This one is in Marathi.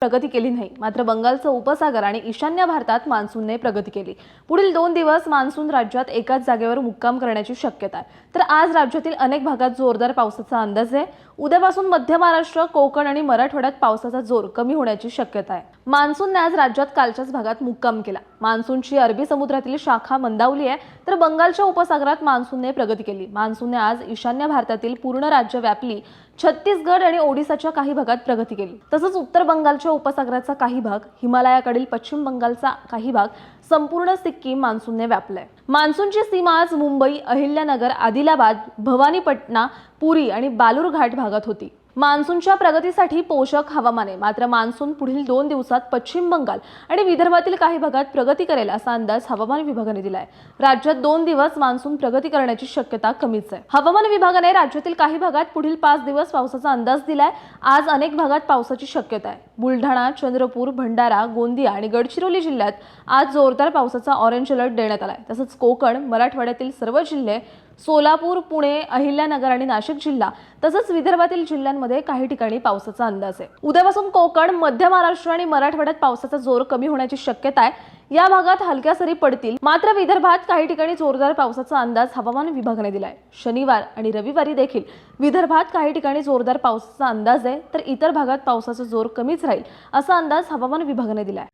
प्रगती केली नाही. मात्र बंगालचा उपसागर आणि ईशान्य भारतात मान्सूनने प्रगती केली. पुढील दोन दिवस मान्सून राज्यात एकाच जागेवर मुक्काम करण्याची शक्यता आहे. तर आज राज्यातील अनेक भागात जोरदार पावसाचा अंदाज आहे. उद्यापासून मध्य महाराष्ट्र कोकण आणि मराठवाड्यात पावसाचा जोर कमी होण्याची शक्यता आहे. मान्सूनने आज राज्यात कालच्याच भागात मुक्काम केला. मान्सूनची अरबी समुद्रातील शाखा मंदावली आहे. तर बंगालच्या उपसागरात मान्सूनने प्रगती केली. मान्सूनने आज ईशान्य भारतातील पूर्ण राज्य व्यापली. छत्तीसगड आणि ओडिसाच्या काही भागात प्रगती केली. तसंच उत्तर बंगालच्या उपसागराचा काही भाग हिमालयाकडील पश्चिम बंगालचा काही भाग संपूर्ण सिक्कीम मान्सूनने व्यापलाय. मान्सूनची सीमा आज मुंबई अहिल्यानगर आदिलाबाद भवानीपटना पुरी आणि बालूरघाट भागात होती. मान्सूनच्या प्रगतीसाठी पोषक हवामान. आहे मात्र मान्सून पुढील दोन दिवसात पश्चिम बंगाल आणि विदर्भातील काही भागात प्रगती करेल असा अंदाज हवामान विभागाने दिलाय. राज्यात दोन दिवस मान्सून प्रगती करण्याची शक्यता कमीच आहे. हवामान विभागाने राज्यातील काही भागात पुढील पाच दिवस पावसाचा अंदाज दिलाय. आज अनेक भागात पावसाची शक्यता आहे. बुलढाणा चंद्रपूर भंडारा गोंदिया आणि गडचिरोली जिल्ह्यात आज जोरदार पावसाचा ऑरेंज अलर्ट देण्यात आलाय. तसंच कोकण मराठवाड्यातील सर्व जिल्हे सोलापूर पुणे अहिल्यानगर आणि नाशिक जिल्हा तसंच विदर्भातील जिल्ह्यांमध्ये काही ठिकाणी पावसाचा अंदाज आहे. उद्यापासून कोकण मध्य महाराष्ट्र आणि मराठवाड्यात पावसाचा जोर कमी होण्याची शक्यता आहे. या भागात हलक्या सरी पडतील. मात्र विदर्भात काही ठिकाणी जोरदार पावसाचा अंदाज हवामान विभागाने दिलाय. शनिवार आणि रविवारी देखील विदर्भात काही ठिकाणी जोरदार पावसाचा अंदाज आहे तर इतर भागात पावसाचा जोर कमीच राहील असा अंदाज हवामान विभागाने दिलाय.